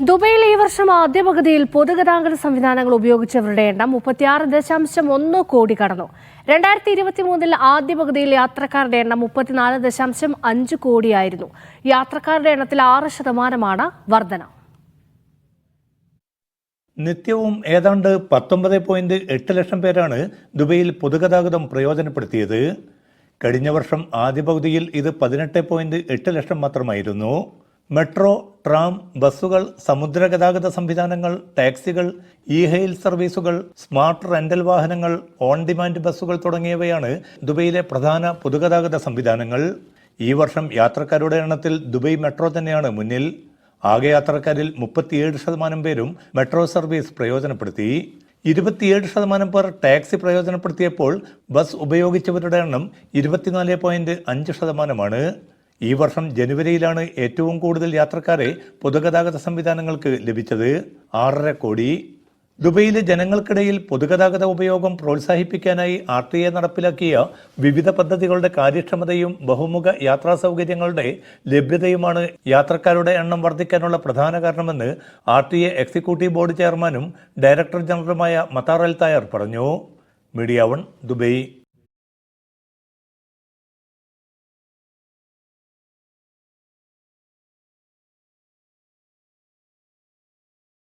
ദുബൈയിൽ ഈ വർഷം ആദ്യ പകുതിയിൽ പൊതുഗതാഗത സംവിധാനങ്ങൾ ഉപയോഗിച്ചവരുടെ എണ്ണം മുപ്പത്തിയാറ് ദശാംശം ഒന്ന് കോടി കടന്നു. രണ്ടായിരത്തി ഇരുപത്തി മൂന്നിൽ ആദ്യ പകുതിയിൽ യാത്രക്കാരുടെ എണ്ണം മുപ്പത്തിനാല് ദശാംശം അഞ്ച് കോടിയായിരുന്നു. യാത്രക്കാരുടെ എണ്ണത്തിൽ ആറ് ശതമാനമാണ് വർധന. നിത്യവും ഏതാണ്ട് പത്തൊമ്പത് പോയിന്റ് എട്ട് ലക്ഷം പേരാണ് ദുബൈയിൽ പൊതുഗതാഗതം പ്രയോജനപ്പെടുത്തിയത്. കഴിഞ്ഞ വർഷം ആദ്യ പകുതിയിൽ ഇത് പതിനെട്ട് പോയിന്റ് എട്ട് ലക്ഷം മാത്രമായിരുന്നു. മെട്രോ ട്രാം ബസ്സുകൾ സമുദ്ര ഗതാഗത സംവിധാനങ്ങൾ ടാക്സികൾ ഇ ഹെയിൽ സർവീസുകൾ സ്മാർട്ട് റെന്റൽ വാഹനങ്ങൾ ഓൺ ഡിമാൻഡ് ബസ്സുകൾ തുടങ്ങിയവയാണ് ദുബൈയിലെ പ്രധാന പൊതുഗതാഗത സംവിധാനങ്ങൾ. ഈ വർഷം യാത്രക്കാരുടെ എണ്ണത്തിൽ ദുബൈ മെട്രോ തന്നെയാണ് മുന്നിൽ. ആകെ യാത്രക്കാരിൽ മുപ്പത്തിയേഴ് ശതമാനം പേരും മെട്രോ സർവീസ് പ്രയോജനപ്പെടുത്തി. ഇരുപത്തിയേഴ് ശതമാനം പേർ ടാക്സി പ്രയോജനപ്പെടുത്തിയപ്പോൾ ബസ് ഉപയോഗിച്ചവരുടെ എണ്ണം ഇരുപത്തിനാല് പോയിന്റ് അഞ്ച് ശതമാനമാണ്. ഈ വർഷം ജനുവരിയിലാണ് ഏറ്റവും കൂടുതൽ യാത്രക്കാരെ പൊതുഗതാഗത സംവിധാനങ്ങൾക്ക് ലഭിച്ചത്. ആറര കോടി. ദുബൈയിലെ ജനങ്ങൾക്കിടയിൽ പൊതുഗതാഗത ഉപയോഗം പ്രോത്സാഹിപ്പിക്കാനായി ആർ ടി എ നടപ്പിലാക്കിയ വിവിധ പദ്ധതികളുടെ കാര്യക്ഷമതയും ബഹുമുഖ യാത്രാ സൗകര്യങ്ങളുടെ ലഭ്യതയുമാണ് യാത്രക്കാരുടെ എണ്ണം വർദ്ധിക്കാനുള്ള പ്രധാന കാരണമെന്ന് R T A executive board ചെയർമാനും ഡയറക്ടർ ജനറലുമായ മത്താർ അൽ തായർ പറഞ്ഞു. Media one Dubai.